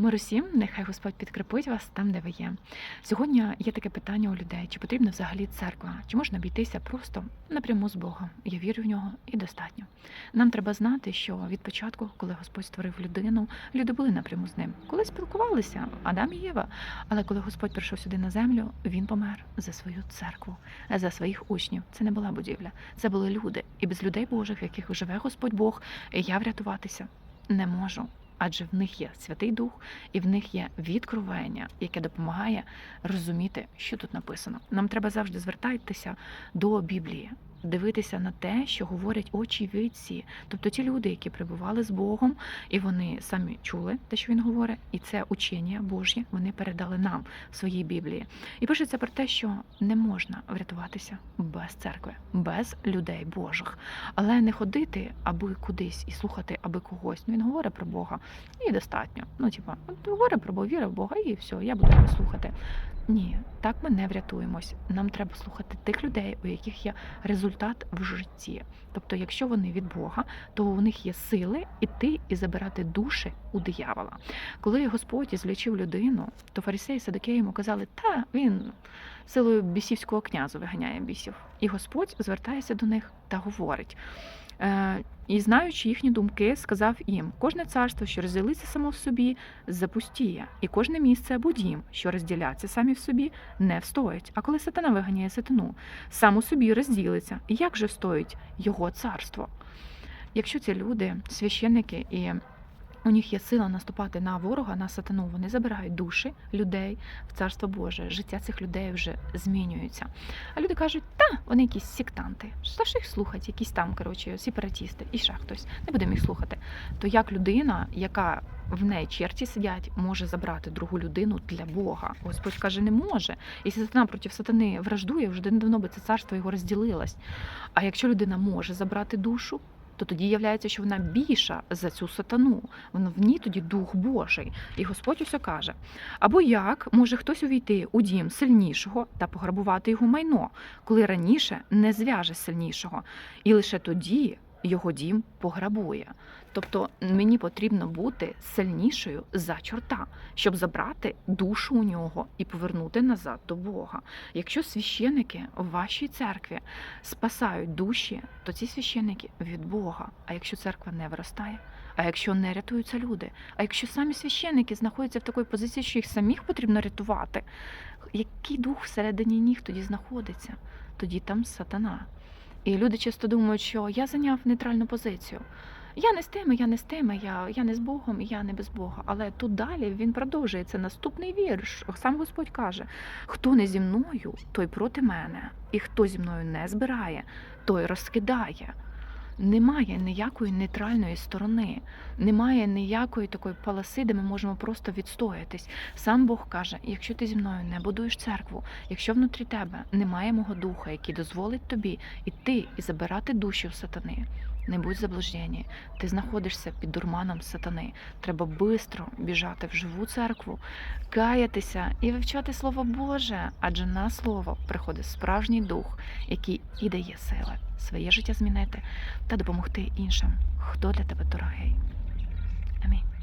Мир усім, нехай Господь підкріпить вас там, де ви є. Сьогодні є таке питання у людей: чи потрібна взагалі церква? Чи можна обійтися просто напряму з Богом? Я вірю в нього і достатньо. Нам треба знати, що від початку, коли Господь створив людину, люди були напряму з ним. Коли спілкувалися Адам і Єва. Але коли Господь прийшов сюди на землю, він помер за свою церкву, за своїх учнів. Це не була будівля, це були люди. І без людей Божих, в яких живе Господь Бог, я врятуватися не можу. Адже в них є Святий Дух, і в них є відкровення, яке допомагає розуміти, що тут написано. Нам треба завжди звертатися до Біблії, дивитися на те, що говорять очевидці, тобто ті люди, які перебували з Богом, і вони самі чули те, що він говорить, і це учення Божє вони передали нам в своїй Біблії. І пишеться про те, що не можна врятуватися без церкви, без людей Божих, але не ходити аби кудись і слухати аби когось. Ну він говорить про Бога, і достатньо. Ну, типа, говорить про Бога, віра в Бога, і все, я буду його слухати. Ні, так ми не врятуємось. Нам треба слухати тих людей, у яких є результат в житті. Тобто, якщо вони від Бога, то у них є сили іти і забирати душі у диявола. Коли Господь злічив людину, то фарисеї і садокеї йому казали, та він силою бісівського князю виганяє бісів. І Господь звертається до них та говорить. Е, І знаючи їхні думки, сказав їм: кожне царство, що розділиться само в собі, запустіє, і кожне місце або дім, що розділяться самі в собі, не встоїть. А коли сатана виганяє сатану, сам у собі розділиться. І як же встоїть його царство? Якщо ці люди, священники і у них є сила наступати на ворога, на сатану. Вони забирають душі людей в царство Боже. Життя цих людей вже змінюється. А люди кажуть, та вони якісь сектанти. Що ж їх слухати? Якісь там коротше сепаратісти і ще хтось. Не будемо їх слухати. То як людина, яка в неї черті сидять, може забрати другу людину для Бога? Господь каже, не може. Якщо сатана проти сатани враждує, вже давно би це царство його розділилось. А якщо людина може забрати душу, то тоді являється, що вона більша за цю сатану. Воно в ній тоді дух Божий. І Господь усе каже: або як може хтось увійти у дім сильнішого та пограбувати його майно, коли раніше не зв'яже сильнішого, і лише тоді його дім пограбує. Тобто мені потрібно бути сильнішою за чорта, щоб забрати душу у нього і повернути назад до Бога. Якщо священики в вашій церкві спасають душі, то ці священики від Бога. А якщо церква не виростає, а якщо не рятуються люди, а якщо самі священики знаходяться в такій позиції, що їх самих потрібно рятувати, який дух всередині них тоді знаходиться? Тоді там сатана. І люди часто думають, що я зайняв нейтральну позицію. Я не з тими, я не з тими, я, я не з Богом, я не без Бога. Але тут далі він продовжує це наступний вірш. Сам Господь каже: хто не зі мною, той проти мене, і хто зі мною не збирає, той розкидає. Немає ніякої нейтральної сторони, немає ніякої такої полоси, де ми можемо просто відстоятись. Сам Бог каже: якщо ти зі мною не будуєш церкву, якщо внутрі тебе немає мого духа, який дозволить тобі іти і забирати душі у сатани, не будь заблуждені. Ти знаходишся під дурманом сатани. Треба бистро біжати в живу церкву, каятися і вивчати Слово Боже, адже на слово приходить справжній дух, який і дає сили своє життя змінити та допомогти іншим, хто для тебе дорогий. Амінь.